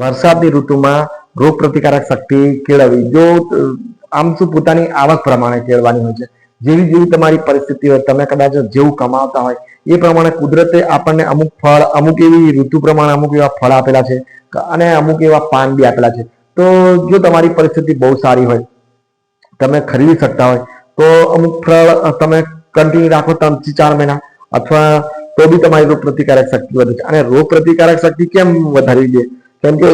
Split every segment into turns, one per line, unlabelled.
વરસાદની ઋતુમાં રોગ પ્રતિકારક શક્તિ કેળવવી. જો આમ શું પોતાની આવક પ્રમાણે કેળવાની હોય છે? જેવી જેવી તમારી પરિસ્થિતિ હોય, તમે કદાચ જેવું કમાવતા હોય, એ પ્રમાણે કુદરતે આપણને અમુક ફળ, અમુક એવી ઋતુ પ્રમાણે અમુક એવા ફળ આપેલા છે અને અમુક એવા પાન બી આપેલા છે. તો જો તમારી પરિસ્થિતિ બહુ સારી હોય, તમે ખરીદી શકતા હોય, તો અમુક ફળ તમે કન્ટિન્યુ રાખો ત્રણથી ચાર મહિના, અથવા તો બી તમારી રોગ પ્રતિકારક શક્તિ વધે છે. અને રોગ પ્રતિકારક શક્તિ કેમ વધારવી જોઈએ? કેમ કે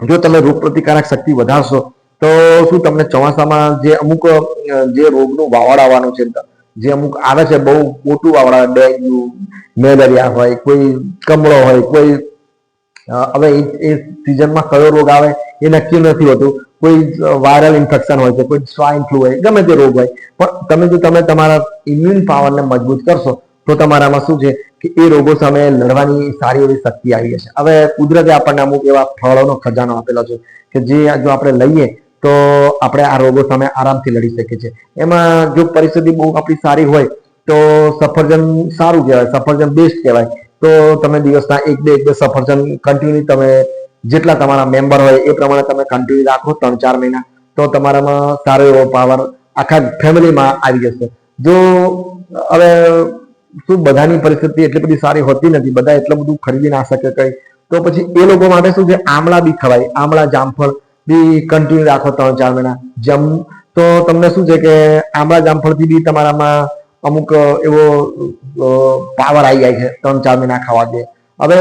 જો તમે રોગ પ્રતિકારક શક્તિ વધારશો, તો શું તમને ચોમાસામાં જે અમુક, જે રોગનું વાવડ આવવાનું છે, જે અમુક આવે છે, બહુ મોટું વાવડ આવે, ડેન્ગ્યુ, મેલેરિયા હોય, કોઈ કમળો હોય, કોઈ હવે એ સિઝનમાં કયો રોગ આવે એ નક્કી નથી હોતું. કોઈ વાયરલ ઇન્ફેક્શન હોય છે, કોઈ સ્વાઇન ફ્લુ હોય, ગમે તે રોગ હોય. પણ તમે જો તમે તમારા ઇમ્યુન પાવરને મજબૂત કરશો તો તમારામાં શું છે કે એ રોગો સામે લડવાની સારી એવી શક્તિ આવી જશે. હવે કુદરતે આપણને અમુક એવા ફળોનો ખજાનો આપેલો છે કે જે જો આપણે લઈએ તો આપણે આ રોગો સામે આરામથી લડી શકીએ છીએ. એમાં જો પરિસ્થિતિ બહુ આપણી સારી હોય તો સફરજન સારું કહેવાય, સફરજન બેસ્ટ કહેવાય. તો તમે દિવસના એક બે એક બે સફરજન કન્ટિન્યુ તમે જેટલા તમારા મેમ્બર હોય એ પ્રમાણે તમે કન્ટિન્યુ રાખો ત્રણ ચાર મહિના તો તમારામાં સારો એવો પાવર આખા ફેમિલીમાં આવી જશે. જો હવે શું બધાની પરિસ્થિતિ એટલી બધી સારી હોતી નથી. બધા એટલું બધું ખરીદી ના શકે કઈ. તો પછી એ લોકો માટે શું છે? આમળા બી ખવાય. આમળા, જામફળ બી કન્ટિન્યુ રાખો ત્રણ ચાર મહિના. જમ તો તમને શું છે કે આમળા, જામફળથી બી તમારામાં અમુક એવો પાવર આવી જાય છે ત્રણ ચાર મહિના ખાવા દે. હવે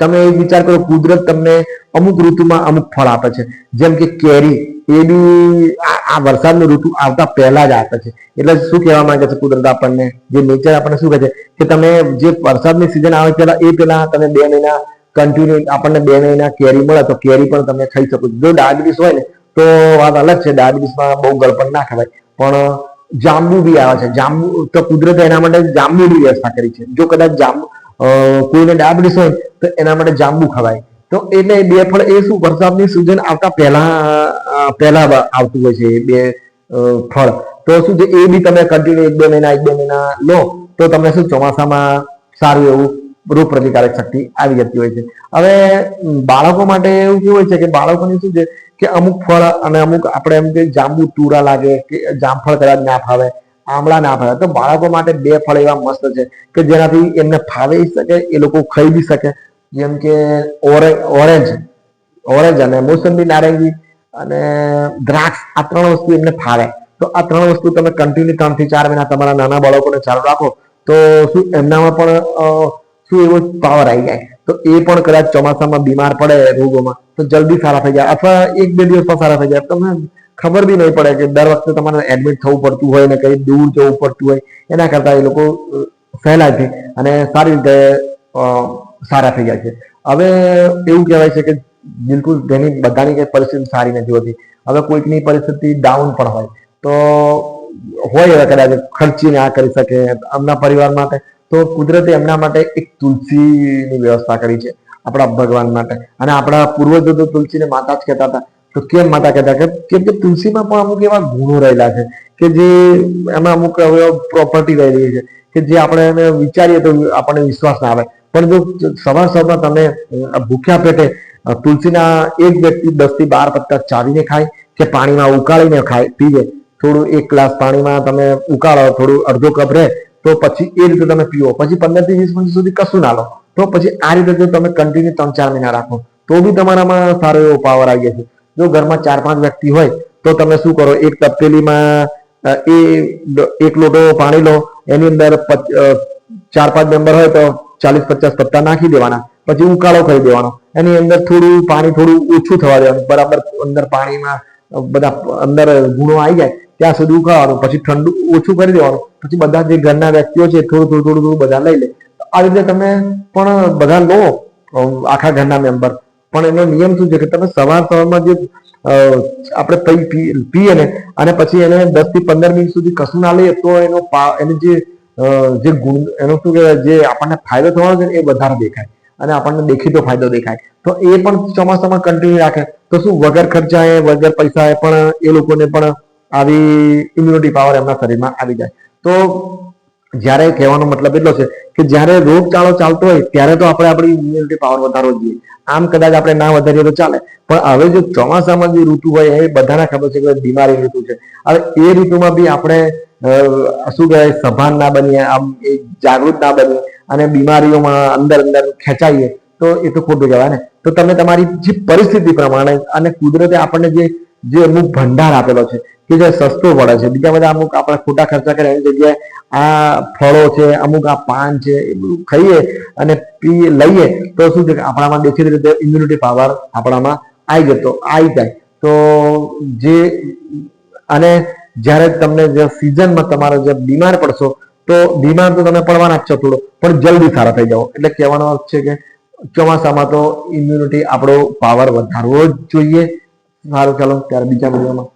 તમે વિચાર કરો, કુદરત તમને અમુક ઋતુમાં અમુક ફળ આપે છે. જેમ કે કેરી. એ બી આ વરસાદની ઋતુ આવતા પહેલા જ આપે છે. એટલે શું કહેવા માંગે છે કુદરત આપણને? જે નેચર આપણને શું કહે છે? કે તમે જે વરસાદની સિઝન આવે પહેલા, એ પહેલા તમે બે મહિના કન્ટિન્યુ આપણને બે મહિના કેરી મળે તો કેરી પણ તમે ખાઈ શકો જો ડાયાબિટીસ હોય ને, તો વાત અલગ છે. ડાયાબિટીસમાં બહુ ગળપણ ના ખવાય પણ જાંબુ બી આવે છે. જાંબુ તો કુદરતે એના માટે જાંબુની વ્યવસ્થા કરી છે. જો કદાચ જાંબુ કોઈને ડાયાબિટીસ હોય, તો એના માટે જાંબુ ખવાય. તો એટલે બે ફળ એ શું? વરસાદની સિઝન આવતા પહેલા પહેલા આવતું હોય છે બે ફળ. તો શું છે, એ બી તમે કન્ટિન્યુ એક બે મહિના, એક બે મહિના લો, તો તમને શું ચોમાસામાં સારું એવું રોગ પ્રતિકારક શક્તિ આવી જતી હોય છે. હવે બાળકો માટે એવું કેવું હોય છે કે બાળકોને શું છે કે અમુક ફળ અને અમુક આપણે એમ કે જાંબુ, તુરા લાગે કે જામફળ કદાચ ના ફાવે, આમળા ના ફાવે. તો બાળકો માટે બે ફળ એવા મસ્ત છે કે જેનાથી એમને ફાવી શકે, એ લોકો ખાઈ બી શકે. જેમ કે ઓરે, ઓરેન્જ. ઓરેન્જ અને મોસંબી નારંગી અને દ્રાક્ષ આ ત્રણ વસ્તુ એમને ફાવે. તો આ ત્રણ વસ્તુ તમે કન્ટિન્યુ ત્રણથી ચાર મહિના તમારા નાના બાળકોને ચાલુ રાખો, તો શું એમનામાં પણ શું એવો પાવર આવી જાય? તો એ પણ કદાચ ચોમાસામાં બીમાર પડે રોગોમાં, તો જલ્દી સારા થઈ જાય. અથવા એક બે દિવસમાં સારા થઈ જાય. તમને ખબર બી નહીં પડે કે દર વખતે તમારે એડમિટ થવું પડતું હોય ને કઈ દૂર જવું પડતું હોય, એના કરતા એ લોકો સહેલા છે અને સારી રીતે સારા થઈ જાય છે. હવે એવું કહેવાય છે કે બિલકુલ તેની બધાની કઈ પરિસ્થિતિ સારી નથી હોતી. હવે કોઈકની પરિસ્થિતિ ડાઉન પણ હોય. તો હોય એવા કદાચ ખર્ચી ના કરી શકે એમના પરિવાર માટે. તો કુદરતે એમના માટે એક તુલસીની વ્યવસ્થા કરી છે આપણા ભગવાન માટે. અને આપણા પૂર્વજો તો તુલસીને માતા જ કહેતા હતા. તો કેમ માતા કહેતા કેમ કે તુલસીમાં પણ અમુક એવા ગુણો રહેલા છે કે જે એમાં અમુક પ્રોપર્ટી રહેલી છે કે જે આપણે એને વિચારીએ તો આપણને વિશ્વાસ ના આવે. પણ જો સવાર સવારમાં તમે ભૂખ્યા પેટે તુલસીના એક વ્યક્તિ દસથી બાર પત્તા ચાવીને ખાય કે પાણીમાં ઉકાળીને ખાય, પીવે. થોડું એક ગ્લાસ પાણીમાં તમે ઉકાળો, થોડું અડધો કપ રહે, તો પછી એ રીતે તમે પીવો. પછી પંદરથી વીસ મિનિટ સુધી કશું ના લો. તો પછી આ રીતે જો તમે કન્ટિન્યુ ત્રણ ચાર મહિના રાખો, તો બી તમારામાં સારો એવો પાવર આવી જશે. જો ઘરમાં ચાર પાંચ વ્યક્તિ હોય, તો તમે શું કરો? એક તપેલીમાં એ એક લોટો પાણી લો, એની અંદર ચાર પાંચ મેમ્બર હોય તો ચાલીસ પચાસ પત્તા નાખી દેવાના. પછી ઉકાળો કરી દેવાનો. એની અંદર થોડું પાણી થોડું ઓછું થવા દેવાનું. બરાબર અંદર પાણીમાં બધા અંદર ગુણો આવી જાય, ત્યાં સુધી ઉકાળવાનું. પછી ઠંડુ ઓછું કરી દેવાનું. પછી બધા જે ઘરના વ્યક્તિઓ છે થોડું થોડું થોડું થોડું બધા લઈ લે. આ રીતે તમે પણ બધા લો આખા ઘરના મેમ્બર. પણ એનો નિયમ શું છે કે તમે સવાર સવારમાં જે આપણે પીએ ને, અને પછી એને દસથી પંદર મિનિટ સુધી કશું ના લઈએ, તો એનો એની જે જે ગુણ, એનો શું કહેવાય, જે આપણને ફાયદો થવાનો છે એ વધારે દેખાય. અને આપણને દેખીતો ફાયદો દેખાય. તો એ પણ ચોમાસામાં કન્ટિન્યુ રાખે. તો શું વગર ખર્ચાએ, વગર પૈસાએ પણ એ લોકોને પણ આવી ઇમ્યુનિટી પાવર એમના શરીરમાં આવી જાય. તો જ્યારે કહેવાનો મતલબ એટલો છે કે જ્યારે રોગચાળો ચાલતો હોય, ત્યારે તો આપણે આપણી ઇમ્યુનિટી પાવર વધારવો જોઈએ. આમ કદાચ આપણે ના વધારીએ તો ચાલે. પણ હવે જો ચોમાસામાં જે ઋતુ હોય, એ બધાને ખબર છે કે બીમારી ઋતુ છે. હવે એ ઋતુમાં બી આપણે શું કહેવાય, સભાન ના બનીએ, આમ એ જાગૃત ના બનીએ. અને બીમારીઓમાં અંદર અંદર ખેંચાઈએ, તો એ તો ખોટું કહેવાય ને. તો તમે તમારી જે પરિસ્થિતિ પ્રમાણે અને કુદરતે આપણને જે જે અમુક ભંડાર આપેલો છે, કે જે સસ્તો પડે છે, બીજા બધા અમુક આપણે ખોટા ખર્ચા કરે એની જગ્યાએ આ ફળો છે, અમુક આ પાન છે, એ બધું ખાઈએ અને પી લઈએ, તો શું છે આપણામાં દેખીતી રીતે ઇમ્યુનિટી પાવર આપણામાં આવી જતો આવી જાય. તો જે, અને જ્યારે તમને જે સિઝનમાં તમારે જે બીમાર પડશો તો બીમાર તો તમે પડવાના જ છો થોડો. પણ જલ્દી સારા થઈ જાઓ. એટલે કહેવાનો અર્થ છે કે ચોમાસામાં તો ઇમ્યુનિટી આપણો પાવર વધારવો જ જોઈએ. સારું, ચાલો, ત્યારે બીજા વિડીયોમાં